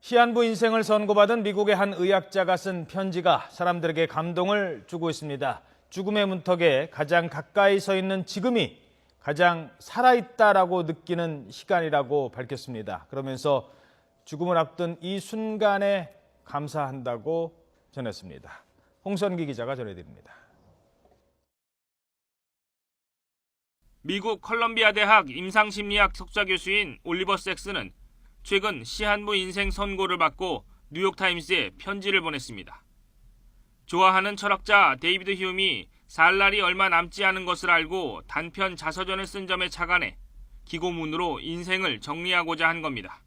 시한부 인생을 선고받은 미국의 한 의학자가 쓴 편지가 사람들에게 감동을 주고 있습니다. 죽음의 문턱에 가장 가까이 서 있는 지금이 가장 살아있다라고 느끼는 시간이라고 밝혔습니다. 그러면서 죽음을 앞둔 이 순간에 감사한다고 전했습니다. 홍선기 기자가 전해드립니다. 미국 컬럼비아 대학 임상심리학 석좌 교수인 올리버 섹스는 최근 시한부 인생 선고를 받고 뉴욕타임스에 편지를 보냈습니다. 좋아하는 철학자 데이비드 휴미 살 날이 얼마 남지 않은 것을 알고 단편 자서전을 쓴 점에 착안해 기고문으로 인생을 정리하고자 한 겁니다.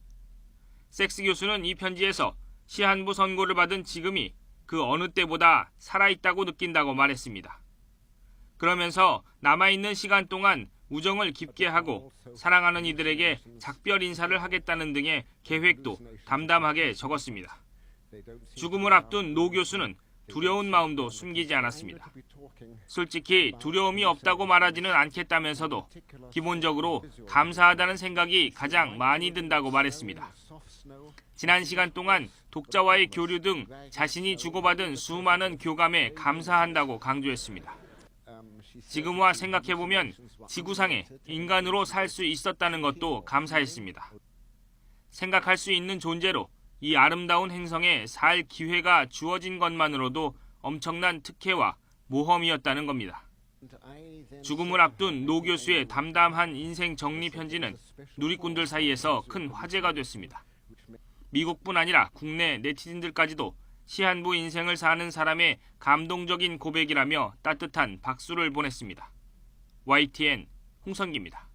섹스 교수는 이 편지에서 시한부 선고를 받은 지금이 그 어느 때보다 살아있다고 느낀다고 말했습니다. 그러면서 남아있는 시간 동안 우정을 깊게 하고 사랑하는 이들에게 작별 인사를 하겠다는 등의 계획도 담담하게 적었습니다. 죽음을 앞둔 노 교수는 두려운 마음도 숨기지 않았습니다. 솔직히 두려움이 없다고 말하지는 않겠다면서도 기본적으로 감사하다는 생각이 가장 많이 든다고 말했습니다. 지난 시간 동안 독자와의 교류 등 자신이 주고받은 수많은 교감에 감사한다고 강조했습니다. 지금와 생각해보면 지구상에 인간으로 살 수 있었다는 것도 감사했습니다. 생각할 수 있는 존재로 이 아름다운 행성에 살 기회가 주어진 것만으로도 엄청난 특혜와 모험이었다는 겁니다. 죽음을 앞둔 노 교수의 담담한 인생 정리 편지는 누리꾼들 사이에서 큰 화제가 됐습니다. 미국뿐 아니라 국내 네티즌들까지도 시한부 인생을 사는 사람의 감동적인 고백이라며 따뜻한 박수를 보냈습니다. YTN 홍성기입니다.